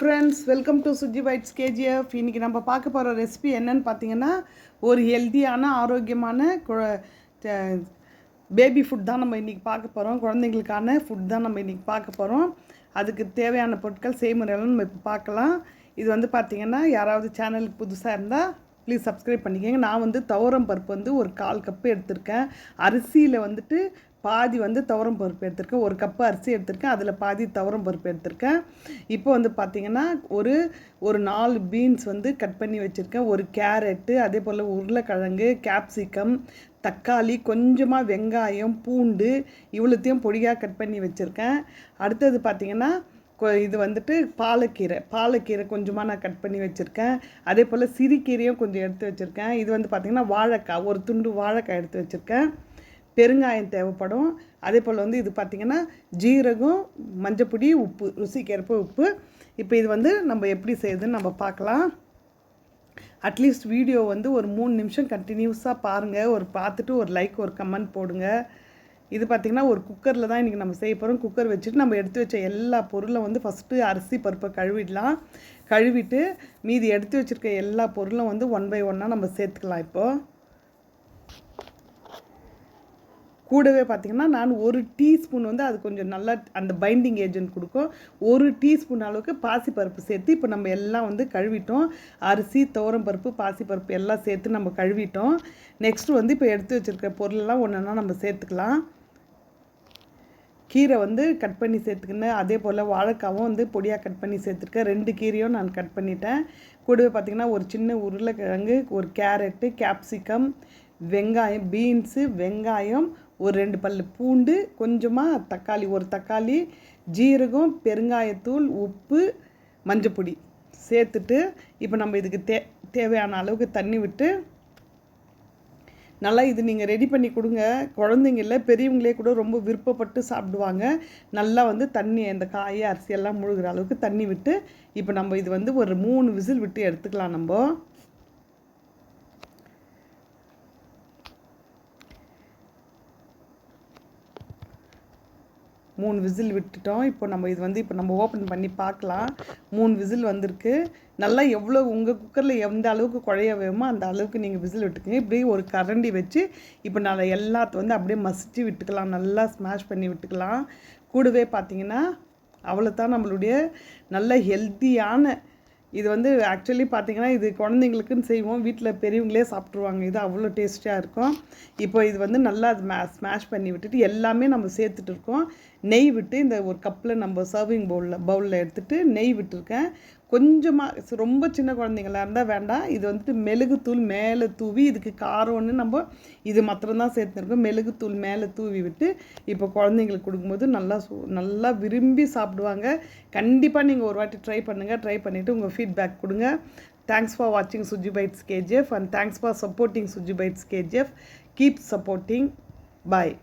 Friends welcome to Suji bites KGF இன்றைக்கி நம்ம பார்க்க போகிற ரெசிபி என்னன்னு பார்த்தீங்கன்னா ஒரு ஹெல்த்தியான ஆரோக்கியமான கு பேபி ஃபுட் தான் நம்ம இன்றைக்கி பார்க்க போகிறோம் குழந்தைங்களுக்கான ஃபுட் தான் நம்ம இன்றைக்கி பார்க்க போகிறோம் அதுக்கு தேவையான பொருட்கள் செய்முறையெல்லாம் நம்ம இப்போ பார்க்கலாம். இது வந்து பார்த்திங்கன்னா யாராவது சேனலுக்கு புதுசாக இருந்தால் ப்ளீஸ் சப்ஸ்கிரைப் பண்ணிக்கோங்க. நான் வந்து துவரம் பருப்பு வந்து ஒரு கால் கப்பு எடுத்திருக்கேன். அரிசியில் வந்துட்டு பாதி வந்து துவரம் பருப்பு எடுத்திருக்கேன். ஒரு கப்பு அரிசி எடுத்திருக்கேன். அதில் பாதி துவரம் பருப்பு எடுத்திருக்கேன். இப்போ வந்து பார்த்திங்கன்னா ஒரு ஒரு நாலு பீன்ஸ் வந்து கட் பண்ணி வச்சுருக்கேன். ஒரு கேரட்டு அதே போல் உருளைக்கிழங்கு கேப்சிகம் தக்காளி கொஞ்சமாக வெங்காயம் பூண்டு இவ்வளோத்தையும் பொடியாக கட் பண்ணி வச்சுருக்கேன். அடுத்தது பார்த்திங்கன்னா இது வந்துட்டு பாலக்கீரை. பாலக்கீரை கொஞ்சமாக நான் கட் பண்ணி வச்சுருக்கேன். அதே போல் சிறுகீரையும் கொஞ்சம் எடுத்து வச்சுருக்கேன். இது வந்து பார்த்திங்கன்னா வாழைக்காய். ஒரு துண்டு வாழைக்காய் எடுத்து வச்சுருக்கேன். பெருங்காயம் தேவைப்படும். அதே போல் வந்து இது பார்த்திங்கன்னா ஜீரகம் மஞ்சப்பொடி உப்பு ருசிக்கேற்ப உப்பு. இப்போ இது வந்து நம்ம எப்படி செய்யுதுன்னு நம்ம பார்க்கலாம் அட்லீஸ்ட் வீடியோ வந்து ஒரு மூணு நிமிஷம் கண்டினியூஸாக பாருங்கள் ஒரு பார்த்துட்டு ஒரு லைக் ஒரு கமெண்ட் போடுங்க. இது பார்த்திங்கன்னா ஒரு குக்கரில் தான் இன்றைக்கி நம்ம செய்ய போகிறோம் குக்கர் வச்சுட்டு நம்ம எடுத்து வச்ச எல்லா பொருளும் வந்து ஃபஸ்ட்டு அரிசி பருப்பை கழுவிடலாம். கழுவிட்டு மீதி எடுத்து வச்சுருக்க எல்லா பொருளும் வந்து ஒன் பை ஒன்னாக நம்ம சேர்த்துக்கலாம் இப்போது கூடவே பார்த்திங்கன்னா நான் ஒரு டீஸ்பூன் வந்து அது கொஞ்சம் நல்லா அந்த பைண்டிங் ஏஜென்ட் கொடுக்கும். ஒரு டீஸ்பூன் அளவுக்கு பாசிப்பருப்பு சேர்த்து இப்போ நம்ம எல்லாம் வந்து கழுவிட்டோம். அரிசி துவரம் பருப்பு பாசிப்பருப்பு எல்லாம் சேர்த்து நம்ம கழுவிட்டோம். நெக்ஸ்ட்டு வந்து இப்போ எடுத்து வச்சுருக்க பொருளெல்லாம் ஒன்றா நம்ம சேர்த்துக்கலாம். கீரை வந்து கட் பண்ணி சேர்த்துக்கினேன் அதே போல் வாழைக்காவும் வந்து பொடியாக கட் பண்ணி சேர்த்துருக்கேன். ரெண்டு கீரையும் நான் கட் பண்ணிட்டேன். கூடவே பார்த்திங்கன்னா ஒரு சின்ன உருளைக்கிழங்கு ஒரு கேரட்டு கேப்சிகம் வெங்காயம் பீன்ஸு வெங்காயம் ஒரு ரெண்டு பல் பூண்டு கொஞ்சமாக தக்காளி ஒரு தக்காளி ஜீரகம் பெருங்காயத்தூள் உப்பு மஞ்சப்பொடி சேர்த்துட்டு இப்போ நம்ம இதுக்கு தே தேவையான அளவுக்கு தண்ணி விட்டு நல்லா இது நீங்கள் ரெடி பண்ணி கொடுங்க. குழந்தைங்கள பெரியவங்களே கூட ரொம்ப விருப்பப்பட்டு சாப்பிடுவாங்க. நல்லா வந்து தண்ணி அந்த காய் அரிசியெல்லாம் முழுகிற அளவுக்கு தண்ணி விட்டு இப்போ நம்ம இது வந்து ஒரு மூணு விசில் விட்டு எடுத்துக்கலாம் நம்ம. மூணு விசில் விட்டுட்டோம். இப்போ நம்ம இது வந்து இப்போ நம்ம ஓப்பன் பண்ணி பார்க்கலாம். மூணு விசில் வந்திருக்கு. நல்லா எவ்வளோ உங்கள் குக்கரில் எந்த அளவுக்கு குழைய வேணுமோ அந்த அளவுக்கு நீங்கள் விசில் விட்டுக்கோங்க. இப்படி ஒரு கரண்டி வச்சு இப்போ நான் எல்லாத்த வந்து அப்படியே மசிச்சு விட்டுக்கலாம். நல்லா ஸ்மாஷ் பண்ணி விட்டுக்கலாம். கூடவே பார்த்தீங்கன்னா அவ்வளோ தான் நம்மளுடைய நல்ல ஹெல்த்தியான இது வந்து ஆக்சுவலி பார்த்திங்கன்னா இது குழந்தைங்களுக்குன்னு செய்வோம். வீட்டில் பெரியவங்களே சாப்பிட்ருவாங்க இது அவ்வளோ டேஸ்டியாக இருக்கும். இப்போ இது வந்து நல்லா அது மே ஸ்மாஷ் பண்ணி விட்டுட்டு எல்லாமே நம்ம சேர்த்துட்டு இருக்கோம். நெய் விட்டு இந்த ஒரு கப்பில் நம்ம சர்விங் பவுலில் பவுலில் எடுத்துகிட்டு நெய் விட்டுருக்கேன். கொஞ்சமாக ரொம்ப சின்ன குழந்தைங்களா இருந்தால் வேண்டாம். இது வந்துட்டு மெழுகுத்தூள் மேலே தூவி இதுக்கு காரம்னு நம்ம இது மாத்திரம்தான் சேர்த்துருக்கோம். மெழுகுத்தூள் மேலே தூவி விட்டு இப்போ குழந்தைங்களுக்கு கொடுக்கும்போது நல்லா நல்லா விரும்பி சாப்பிடுவாங்க. கண்டிப்பாக நீங்கள் ஒரு வாட்டி ட்ரை பண்ணுங்கள் ட்ரை பண்ணிவிட்டு உங்கள் ஃபீட்பேக் கொடுங்க. தேங்க்ஸ் ஃபார் வாட்சிங் Suji bites KGF and thanks for supporting Suji bites KGF keep supporting bye